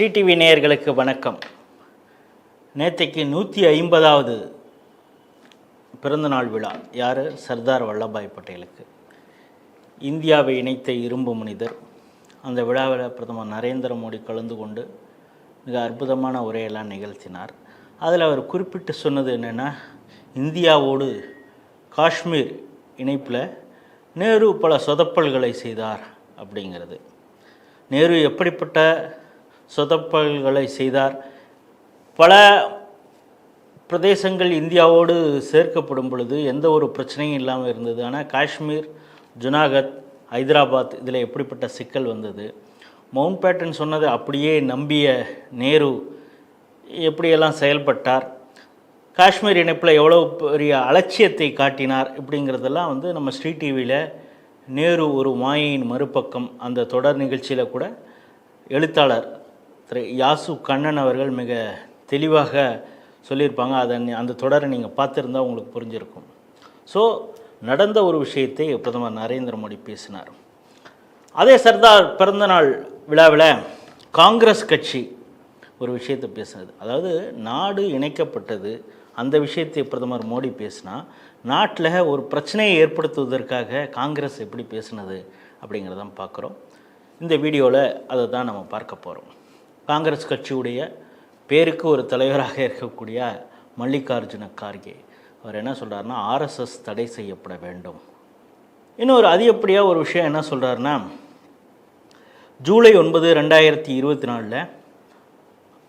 Sri TV நேயர்களுக்கு வணக்கம். நேற்றைக்கு நூற்றி ஐம்பதாவது பிறந்தநாள் விழா. யார்? சர்தார் வல்லபாய் பட்டேலுக்கு. இந்தியாவை இணைத்த இரும்பு மனிதர். அந்த விழாவில் பிரதமர் நரேந்திர மோடி கலந்து கொண்டு மிக அற்புதமான உரையெல்லாம் நிகழ்த்தினார். அதில் அவர் குறிப்பிட்டு சொன்னது என்னென்னா இந்தியாவோடு காஷ்மீர் இணைப்பில் நேரு பல சொதப்பல்களை செய்தார் அப்படிங்கிறது. நேரு எப்படிப்பட்ட சொதப்பல்களை செய்தார். பல பிரதேசங்கள் இந்தியாவோடு சேர்க்கப்படும் பொழுது எந்த ஒரு பிரச்சனையும் இல்லாமல் இருந்தது. ஆனால் காஷ்மீர் ஜுனாகத் ஹைதராபாத் இதில் எப்படிப்பட்ட சிக்கல் வந்தது? மவுண்ட் பேட்டன் சொன்னதை அப்படியே நம்பிய நேரு எப்படியெல்லாம் செயல்பட்டார்? காஷ்மீர் இணைப்பில் எவ்வளோ பெரிய அலட்சியத்தை காட்டினார் இப்படிங்கிறதெல்லாம் வந்து நம்ம ஸ்ரீ டிவியில் நேரு ஒரு மாயையின் மறுபக்கம் அந்த தொடர் நிகழ்ச்சியில் கூட எழுத்தாளர் திரு யாசு கண்ணன் அவர்கள் மிக தெளிவாக சொல்லியிருப்பாங்க. அதை நீ- அந்த தொடரை நீங்கள் பார்த்துருந்தா உங்களுக்கு புரிஞ்சிருக்கும். ஸோ நடந்த ஒரு விஷயத்தை பிரதமர் நரேந்திர மோடி பேசினார். அதே சர்தார் பிறந்தநாள் விழாவில் காங்கிரஸ் கட்சி ஒரு விஷயத்தை பேசினது. அதாவது நாடு இணைக்கப்பட்டது அந்த விஷயத்தை பிரதமர் மோடி பேசினா நாட்டில் ஒரு பிரச்சனையை ஏற்படுத்துவதற்காக காங்கிரஸ் எப்படி பேசுனது அப்படிங்கிறதான் பார்க்குறோம். இந்த வீடியோவில் அதை தான் நம்ம பார்க்க போகிறோம் காங்கிரஸ் கட்சியுடைய பேருக்கு ஒரு தலைவராக இருக்கக்கூடிய மல்லிகார்ஜுன கார்கே. அவர் என்ன சொல்கிறாருன்னா ஆர்எஸ்எஸ் தடை செய்யப்பட வேண்டும். இன்னொரு அதிகப்படியாக ஒரு விஷயம் என்ன சொல்கிறாருன்னா ஜூலை ஒன்பது ரெண்டாயிரத்தி இருபத்தி நாலில்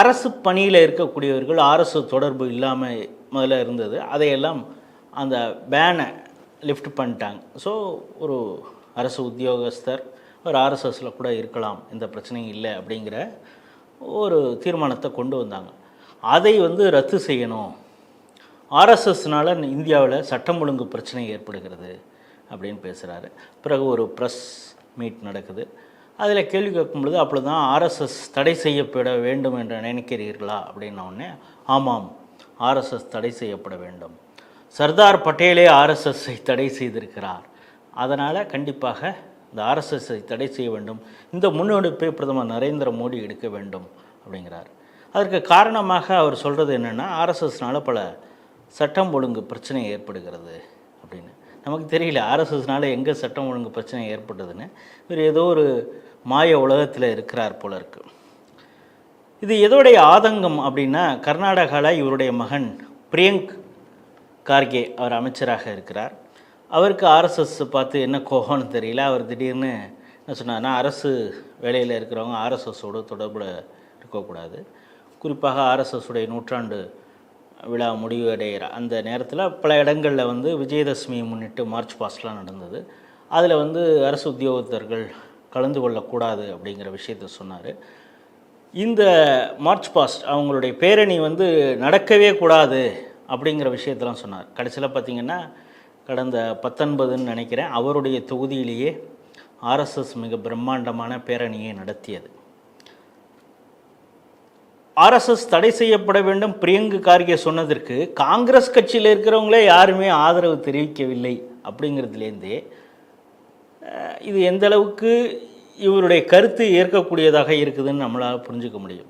அரசு பணியில் இருக்கக்கூடியவர்கள் அரசு தொடர்பு இல்லாமல் முதல்ல இருந்தது. அதையெல்லாம் அந்த பேனை லிஃப்ட் பண்ணிட்டாங்க. ஸோ ஒரு அரசு உத்தியோகஸ்தர் ஒரு ஆர்எஸ்எஸில் கூட இருக்கலாம் எந்த பிரச்சனையும் இல்லை அப்படிங்கிற ஒரு தீர்மானத்தை கொண்டு வந்தாங்க. அதை வந்து ரத்து செய்யணும். ஆர்எஸ்எஸ்னால் இந்தியாவில் சட்டம் ஒழுங்கு பிரச்சனை ஏற்படுகிறது அப்படின்னு பேசுகிறாரு பிறகு ஒரு ப்ரெஸ் மீட் நடக்குது. அதில் கேள்வி கேட்கும் பொழுது அப்பொழுது தான் ஆர்எஸ்எஸ் தடை செய்யப்பட வேண்டும் என்று நினைக்கிறீர்களா அப்படின்னோடனே ஆமாம் ஆர்எஸ்எஸ் தடை செய்யப்பட வேண்டும். சர்தார் பட்டேலே ஆர்எஸ்எஸ்ஸை தடை செய்திருக்கிறார். அதனால் கண்டிப்பாக இந்த ஆர்எஸ்எஸ்ஸை தடை செய்ய வேண்டும். இந்த முன்னெடுப்பை பிரதமர் நரேந்திர மோடி எடுக்க வேண்டும் அப்படிங்கிறார். அதற்கு காரணமாக அவர் சொல்கிறது என்னென்னா ஆர்எஸ்எஸ்னால் பல சட்டம் ஒழுங்கு பிரச்சனை ஏற்படுகிறது அப்படின்னு. நமக்கு தெரியல ஆர்எஸ்எஸ்னால் எங்கே சட்டம் ஒழுங்கு பிரச்சனை ஏற்பட்டதுன்னு. இவர் ஏதோ ஒரு மாய உலகத்தில் இருக்கிறார் போல இருக்கு. இது எதோடைய ஆதங்கம் அப்படின்னா கர்நாடகாவில் இவருடைய மகன் பிரியங்க் கார்கே அவர் அமைச்சராக இருக்கிறார். அவருக்கு ஆர்எஸ்எஸ் பார்த்து என்ன கோகம்னு தெரியல. அவர் திடீர்னு என்ன சொன்னார்னா அரசு வேலையில் இருக்கிறவங்க ஆர்எஸ்எஸோடு தொடர்பில் இருக்கக்கூடாது. குறிப்பாக ஆர்எஸ்எஸுடைய நூற்றாண்டு விழா முடிவடைகிற அந்த நேரத்தில் பல இடங்களில் வந்து விஜயதசமியை முன்னிட்டு மார்ச் பாஸ்ட்லாம் நடந்தது. அதில் வந்து அரசு உத்தியோகத்தர்கள் கலந்து கொள்ளக்கூடாது அப்படிங்கிற விஷயத்த சொன்னார். இந்த மார்ச் பாஸ்ட் அவங்களுடைய பேரணி வந்து நடக்கவே கூடாது அப்படிங்கிற விஷயத்தெல்லாம் சொன்னார். கடைசியில் பார்த்தீங்கன்னா கடந்த பத்தொன்பதுன்னு நினைக்கிறேன். அவருடைய தொகுதியிலேயே ஆர்எஸ்எஸ் மிக பிரம்மாண்டமான பேரணியை நடத்தியது. ஆர்எஸ்எஸ் தடை செய்யப்பட வேண்டும். பிரியங்கு கார்கே சொன்னதற்கு காங்கிரஸ் கட்சியில் இருக்கிறவங்களே யாருமே ஆதரவு தெரிவிக்கவில்லை அப்படிங்கிறதுலேருந்தே இது எந்த அளவுக்கு இவருடைய கருத்து ஏற்கக்கூடியதாக இருக்குதுன்னு நம்மளால் புரிஞ்சுக்க முடியும்.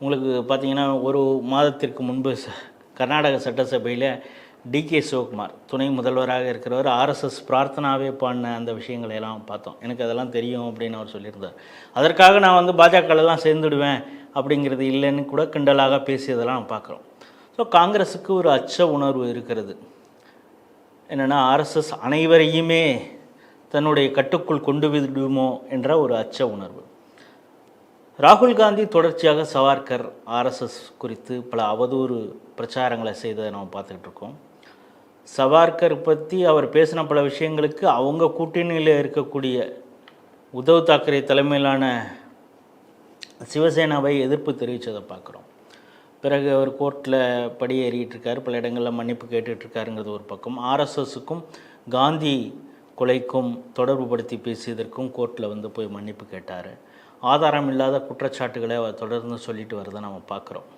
உங்களுக்கு பார்த்திங்கன்னா ஒரு மாதத்திற்கு முன்பு கர்நாடக சட்டசபையில் டிகே சிவகுமார் துணை முதல்வராக இருக்கிறவர் ஆர்எஸ்எஸ் பிரார்த்தனாவே பண்ண அந்த விஷயங்களை எல்லாம் பார்த்தோம். எனக்கு அதெல்லாம் தெரியும் அப்படின்னு அவர் சொல்லியிருந்தார். அதற்காக நான் வந்து பாஜகலாம் சேர்ந்துடுவேன் அப்படிங்கிறது இல்லைன்னு கூட கிண்டலாக பேசியதெல்லாம் நான் பார்க்குறோம். ஸோ காங்கிரஸுக்கு ஒரு அச்ச உணர்வு இருக்கிறது. என்னென்னா ஆர்எஸ்எஸ் அனைவரையுமே தன்னுடைய கட்டுக்குள் கொண்டு விடுமோ என்ற ஒரு அச்ச உணர்வு. ராகுல் காந்தி தொடர்ச்சியாக சவார்கர் ஆர்எஸ்எஸ் குறித்து பல அவதூறு பிரச்சாரங்களை செய்ததை நம்ம பார்த்துக்கிட்டு இருக்கோம். சவார்கர் பற்றி அவர் பேசின பல விஷயங்களுக்கு அவங்க கூட்டணியில் இருக்கக்கூடிய உத்தவ் தாக்கரே தலைமையிலான சிவசேனாவை எதிர்ப்பு தெரிவித்ததை பார்க்குறோம். பிறகு அவர் கோர்ட்டில் படியேறிகிட்டு இருக்கார் பல இடங்களில் மன்னிப்பு கேட்டுட்ருக்காருங்கிறது ஒரு பக்கம். ஆர்எஸ்எஸுக்கும் காந்தி கொலைக்கும் தொடர்பு படுத்தி பேசியதற்கும் கோர்ட்டில் வந்து போய் மன்னிப்பு கேட்டார். ஆதாரம் இல்லாத குற்றச்சாட்டுகளை அவர் தொடர்ந்து சொல்லிட்டு வரதை நம்ம பார்க்குறோம்.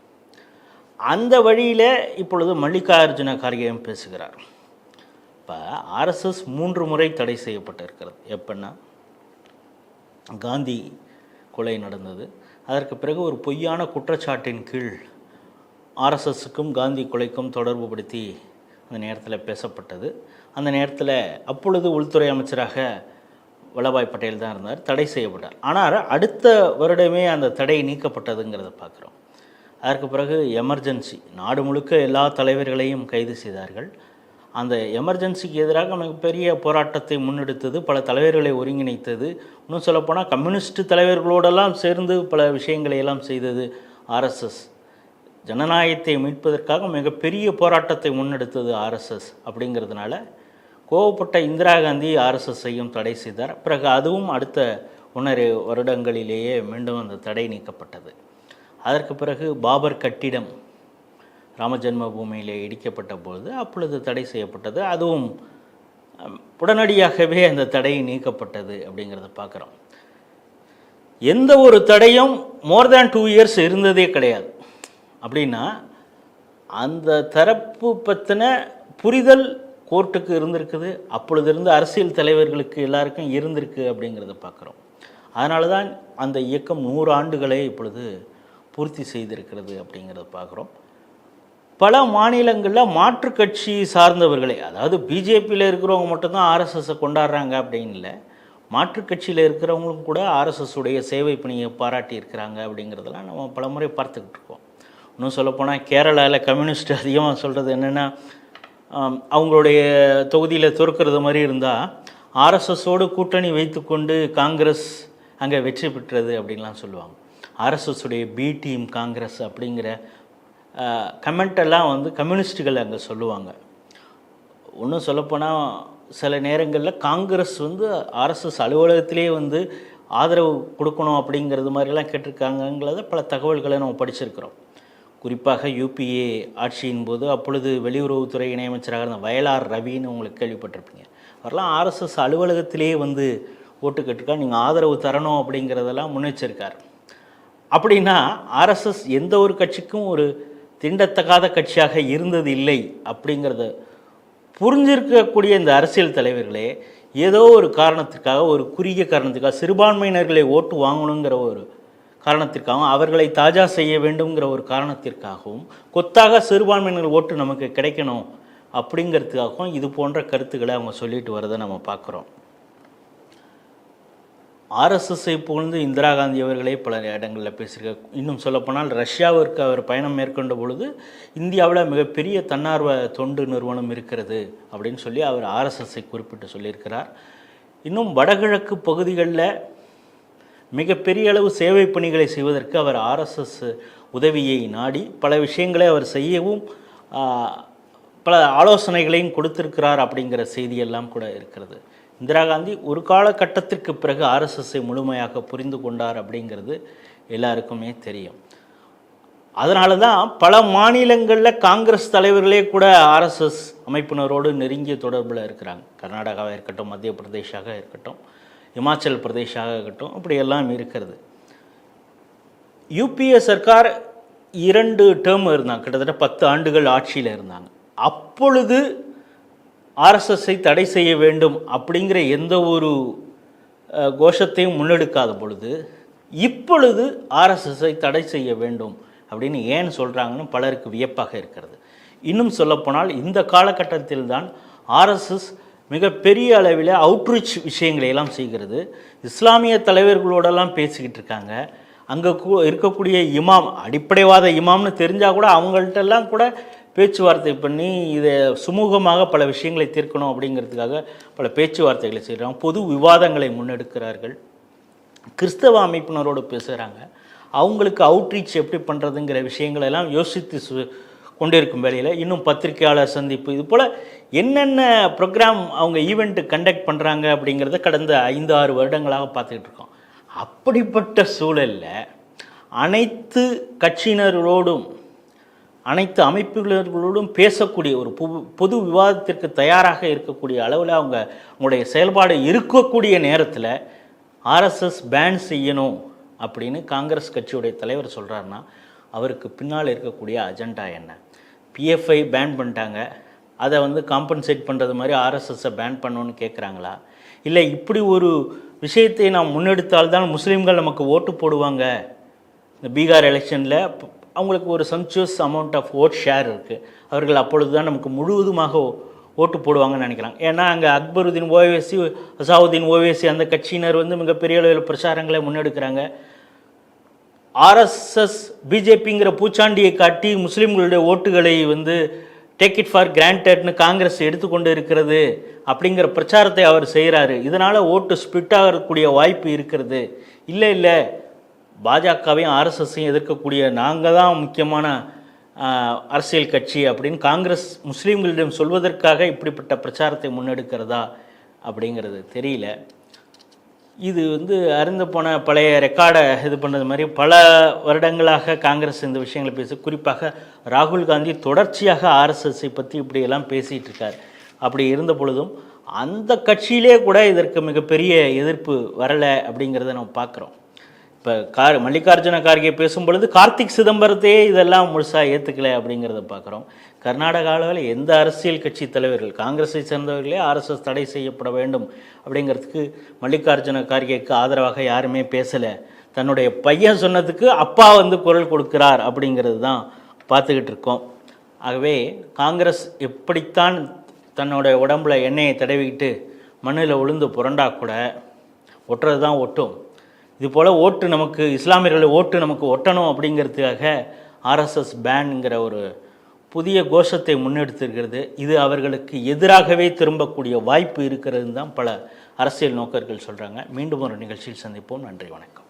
அந்த வழியில் இப்பொழுது மல்லிகார்ஜுன கார்கேயம் பேசுகிறார். இப்போ ஆர்எஸ்எஸ் மூன்று முறை தடை செய்யப்பட்டிருக்கிறது. எப்படின்னா காந்தி கொலை நடந்தது. அதற்கு பிறகு ஒரு பொய்யான குற்றச்சாட்டின் கீழ் ஆர்எஸ்எஸ்க்கும் காந்தி கொலைக்கும் தொடர்பு படுத்தி அந்த நேரத்தில் பேசப்பட்டது. அந்த நேரத்தில் அப்பொழுது உள்துறை அமைச்சராக வல்லபாய் பட்டேல் தான் இருந்தார். தடை செய்யப்பட்டார். ஆனால் அடுத்த வருடமே அந்த தடை நீக்கப்பட்டதுங்கிறத பார்க்குறோம். அதற்கு பிறகு எமர்ஜென்சி. நாடு முழுக்க எல்லா தலைவர்களையும் கைது செய்தார்கள். அந்த எமர்ஜென்சிக்கு எதிராக மிகப்பெரிய போராட்டத்தை முன்னெடுத்தது பல தலைவர்களை ஒருங்கிணைத்தது. இன்னும் சொல்லப்போனால் கம்யூனிஸ்ட் தலைவர்களோடெல்லாம் சேர்ந்து பல விஷயங்களை எல்லாம் செய்தது ஆர்எஸ்எஸ் ஜனநாயகத்தை மீட்பதற்காக மிகப்பெரிய போராட்டத்தை முன்னெடுத்தது ஆர்எஸ்எஸ் அப்படிங்கிறதுனால கோவப்பட்ட இந்திரா காந்தி ஆர்எஸ்எஸ்ஸையும் தடை செய்தார். பிறகு அதுவும் அடுத்த ஒன்றரை வருடங்களிலேயே மீண்டும் அந்த தடை நீக்கப்பட்டது. அதற்கு பிறகு பாபர் கட்டிடம் ராம ஜென்மபூமியிலே இடிக்கப்பட்ட பொழுது அப்பொழுது தடை செய்யப்பட்டது. அதுவும் உடனடியாகவே அந்த தடை நீக்கப்பட்டது அப்படிங்கிறத பார்க்குறோம். எந்த ஒரு தடையும் மோர் தேன் டூ இயர்ஸ் இருந்ததே கிடையாது. அப்படின்னா அந்த தரப்பு பற்றின புரிதல் கோர்ட்டுக்கு இருந்திருக்குது அப்பொழுது இருந்த அரசியல் தலைவர்களுக்கு எல்லாருக்கும் இருந்திருக்கு அப்படிங்கிறத பார்க்குறோம். அதனால தான் அந்த இயக்கம் நூறு ஆண்டுகளே இப்பொழுது பூர்த்தி செய்திருக்கிறது அப்படிங்கிறத பார்க்குறோம். பல மாநிலங்களில் மாற்றுக் கட்சி சார்ந்தவர்களே அதாவது பிஜேபியில் இருக்கிறவங்க மட்டும்தான் ஆர்எஸ்எஸ்ஸை கொண்டாடுறாங்க அப்படின்னு இல்லை. மாற்று கட்சியில் இருக்கிறவங்களும் கூட ஆர்எஸ்எஸ் உடைய சேவை பணியை பாராட்டி இருக்கிறாங்க அப்படிங்கிறதெல்லாம் நம்ம பலமுறை பார்த்துக்கிட்டு இருக்கோம். இன்னும் சொல்லப்போனால் கேரளாவில் கம்யூனிஸ்ட் அதிகமாக சொல்கிறது என்னென்னா அவங்களுடைய தொகுதியில் துறக்கிறது மாதிரி இருந்தால் ஆர்எஸ்எஸோடு கூட்டணி வைத்துக்கொண்டு காங்கிரஸ் அங்கே வெற்றி பெற்றது அப்படின்லாம் சொல்லுவாங்க. ஆர்எஸ்எஸுடைய பி டீம் காங்கிரஸ் அப்படிங்கிற கமெண்ட்டெல்லாம் வந்து கம்யூனிஸ்ட்டுகள் அங்கே சொல்லுவாங்க. இன்னும் சொல்லப்போனால் சில நேரங்களில் காங்கிரஸ் வந்து ஆர்எஸ்எஸ் அலுவலகத்திலே வந்து ஆதரவு கொடுக்கணும் அப்படிங்கிறது மாதிரிலாம் கேட்டிருக்காங்கங்கிறத பல தகவல்களை நம்ம படிச்சிருக்கிறோம். குறிப்பாக யூபிஏ ஆட்சியின் போது அப்பொழுது வெளியுறவுத்துறை இணையமைச்சராக இருந்த வயலார் ரவின்னு உங்களுக்கு கேள்விப்பட்டிருப்பீங்க. அவரெல்லாம் ஆர்எஸ்எஸ் அலுவலகத்திலே வந்து ஓட்டு கேட்டிருக்காரு நீங்கள் ஆதரவு தரணும் அப்படிங்கிறதெல்லாம் முன்னெச்சரிக்கார். அப்படின்னா ஆர்எஸ்எஸ் எந்த ஒரு கட்சிக்கும் ஒரு திண்டத்தகாத கட்சியாக இருந்தது இல்லை அப்படிங்கிறத புரிஞ்சிருக்கக்கூடிய இந்த அரசியல் தலைவர்களே ஏதோ ஒரு காரணத்திற்காக ஒரு குறுகிய காரணத்துக்காக சிறுபான்மையினர்களை ஓட்டு வாங்கணுங்கிற ஒரு காரணத்திற்காகவும் அவர்களை தாஜா செய்ய வேண்டுங்கிற ஒரு காரணத்திற்காகவும் கொத்தாக சிறுபான்மையினர் ஓட்டு நமக்கு கிடைக்கணும் அப்படிங்கிறதுக்காகவும் இது போன்ற கருத்துக்களை அவங்க சொல்லிட்டு வரதை நம்ம பார்க்குறோம். ஆர்எஸ்எஸ்ஐ புகழ்ந்து இந்திரா காந்தி அவர்களே பல இடங்களில் பேசியிருக்க இன்னும் சொல்லப்போனால் ரஷ்யாவிற்கு அவர் பயணம் மேற்கொண்ட பொழுது இந்தியாவில் மிகப்பெரிய தன்னார்வ தொண்டு நிறுவனம் இருக்கிறது அப்படின்னு சொல்லி அவர் ஆர்எஸ்எஸ்ஐ குறிப்பிட்டு சொல்லியிருக்கிறார். இன்னும் வடகிழக்கு பகுதிகளில் மிகப்பெரிய அளவு சேவை பணிகளை செய்வதற்கு அவர் ஆர்எஸ்எஸ் உதவியை நாடி பல விஷயங்களை அவர் செய்யவும் பல ஆலோசனைகளையும் கொடுத்திருக்கிறார் அப்படிங்கிற செய்தியெல்லாம் கூட இருக்கிறது. இந்திரா காந்தி ஒரு காலகட்டத்திற்கு பிறகு ஆர்எஸ்எஸ்ஸை முழுமையாக புரிந்து கொண்டார் அப்படிங்கிறது எல்லாருக்குமே தெரியும். அதனால தான் பல மாநிலங்களில் காங்கிரஸ் தலைவர்களே கூட ஆர்எஸ்எஸ் அமைப்பினரோடு நெருங்கிய தொடர்பில் இருக்கிறாங்க. கர்நாடகாவாக இருக்கட்டும் மத்திய பிரதேஷாக இருக்கட்டும் இமாச்சல் பிரதேஷாக இருக்கட்டும் அப்படி எல்லாம் இருக்கிறது யூபிஏ சர்க்கார் இரண்டு டேர்ம் இருந்தாங்க. கிட்டத்தட்ட பத்து ஆண்டுகள் ஆட்சியில் இருந்தாங்க. அப்பொழுது ஆர்எஸ்எஸ்ஸை தடை செய்ய வேண்டும் அப்படிங்கிற எந்த ஒரு கோஷத்தையும் முன்னெடுக்காத பொழுது இப்பொழுது ஆர்எஸ்எஸ்ஸை தடை செய்ய வேண்டும் அப்படின்னு ஏன் சொல்கிறாங்கன்னு பலருக்கு வியப்பாக இருக்கிறது. இன்னும் சொல்லப்போனால் இந்த காலகட்டத்தில் தான் ஆர்எஸ்எஸ் மிகப்பெரிய அளவில் அவுட்ரீச் விஷயங்களை எல்லாம் செய்கிறது. இஸ்லாமிய தலைவர்களோடெல்லாம் பேசிக்கிட்டு இருக்காங்க. அங்கே இருக்கக்கூடிய இமாம் அடிப்படைவாத இமாம்னு தெரிஞ்சால் கூட அவங்கள்ட்டெல்லாம் கூட பேச்சுவார்த்தை பண்ணி இதை சுமூகமாக பல விஷயங்களை தீர்க்கணும் அப்படிங்கிறதுக்காக பல பேச்சுவார்த்தைகளை செய்கிறாங்க பொது விவாதங்களை முன்னெடுக்கிறார்கள். கிறிஸ்தவ அமைப்பினரோடு பேசுகிறாங்க அவங்களுக்கு அவுட்ரீச் எப்படி பண்ணுறதுங்கிற விஷயங்களெல்லாம் யோசித்து சு கொண்டிருக்கும் வேலையில் இன்னும் பத்திரிகையாளர் சந்திப்பு இது போல் என்னென்ன ப்ரோக்ராம் அவங்க ஈவெண்ட்டு கண்டக்ட் பண்ணுறாங்க அப்படிங்கிறத கடந்த ஐந்து ஆறு வருடங்களாக பார்த்துக்கிட்டு இருக்கோம். அப்படிப்பட்ட சூழலில் அனைத்து கட்சியினர்களோடும் அனைத்து அமைப்புகளோடும் பேசக்கூடிய ஒரு பொது விவாதத்திற்கு தயாராக இருக்கக்கூடிய அளவில் அவங்க அவங்களுடைய செயல்பாடு இருக்கக்கூடிய நேரத்தில் ஆர்எஸ்எஸ் பேன் செய்யணும் அப்படின்னு காங்கிரஸ் கட்சியுடைய தலைவர் சொல்கிறாருன்னா அவருக்கு பின்னால் இருக்கக்கூடிய அஜெண்டா என்ன? பிஎஃப்ஐ பேன் பண்ணிட்டாங்க. அதை வந்து காம்பன்சேட் பண்ணுறது மாதிரி ஆர்எஸ்எஸ்ஸை பேன் பண்ணணும்னு கேட்குறாங்களா இல்லை இப்படி ஒரு விஷயத்தை நாம் முன்னெடுத்தால்தான் முஸ்லீம்கள் நமக்கு ஓட்டு போடுவாங்க. இந்த பீகார் எலெக்ஷனில் அவங்களுக்கு ஒரு sumptuous amount of vote share இருக்குது அவர்கள் அப்பொழுது தான் நமக்கு முழுவதுமாக ஓட்டு போடுவாங்கன்னு நினைக்கிறாங்க. ஏன்னா அங்கே அக்பருதீன் ஓவேசி அசாவுதீன் ஓவேசி அந்த கட்சியினர் வந்து மிகப்பெரிய அளவில் பிரச்சாரங்களை முன்னெடுக்கிறாங்க. ஆர்எஸ்எஸ் பிஜேபிங்கிற பூச்சாண்டியை காட்டி முஸ்லீம்களுடைய ஓட்டுகளை வந்து டேக் இட் ஃபார் கிராண்டட்னு காங்கிரஸ் எடுத்துக்கொண்டு இருக்கிறது அப்படிங்கிற பிரச்சாரத்தை அவர் செய்கிறாரு இதனால் ஓட்டு ஸ்பிட் ஆகக்கூடிய வாய்ப்பு இருக்கிறது. இல்லை இல்லை. பாஜகவையும் ஆர்எஸ்எஸ்ஸையும் எதிர்க்கக்கூடிய நாங்கள் தான் முக்கியமான அரசியல் கட்சி அப்படின்னு காங்கிரஸ் முஸ்லீம்களிடம் சொல்வதற்காக இப்படிப்பட்ட பிரச்சாரத்தை முன்னெடுக்கிறதா அப்படிங்கிறது தெரியல. இது வந்து அருந்து போன பழைய ரெக்கார்டை இது பண்ணது மாதிரி பல வருடங்களாக காங்கிரஸ் இந்த விஷயங்களை பேச குறிப்பாக ராகுல் காந்தி தொடர்ச்சியாக ஆர்எஸ்எஸ்ஸை பற்றி இப்படியெல்லாம் பேசிகிட்டு இருக்கார். அப்படி இருந்த பொழுதும் அந்த கட்சியிலே கூட இதற்கு மிகப்பெரிய எதிர்ப்பு வரலை அப்படிங்கிறத நம்ம பார்க்குறோம். இப்போ கார் மல்லிகார்ஜுன கார்கே பேசும்பொழுது கார்த்திக் சிதம்பரத்தையே இதெல்லாம் முழுசாக ஏற்றுக்கலை அப்படிங்கிறத பார்க்குறோம் கர்நாடகாவில் எந்த அரசியல் கட்சி தலைவர்கள் காங்கிரஸை சேர்ந்தவர்களே ஆர்எஸ்எஸ் தடை செய்யப்பட வேண்டும் அப்படிங்கிறதுக்கு மல்லிகார்ஜுன கார்கேக்கு ஆதரவாக யாருமே பேசலை. தன்னுடைய பையன் சொன்னதுக்கு அப்பா வந்து குரல் கொடுக்கிறார் அப்படிங்கிறது தான் பார்த்துக்கிட்டு இருக்கோம். ஆகவே காங்கிரஸ் எப்படித்தான் தன்னோட உடம்புல எண்ணெயை தடவிக்கிட்டு மண்ணில் உளுந்து புரண்டா கூட ஒட்டுறது தான் ஒட்டும். இது போல் ஓட்டு நமக்கு இஸ்லாமியர்களை ஓட்டு நமக்கு ஒட்டணும் அப்படிங்கிறதுக்காக ஆர்எஸ்எஸ் பேன்ங்கிற ஒரு புதிய கோஷத்தை முன்னெடுத்திருக்கிறது. இது அவர்களுக்கு எதிராகவே திரும்பக்கூடிய வாய்ப்பு இருக்கிறது தான் பல அரசியல் நோக்கர்கள் சொல்கிறாங்க மீண்டும் ஒரு நிகழ்ச்சியில் சந்திப்போம். நன்றி வணக்கம்.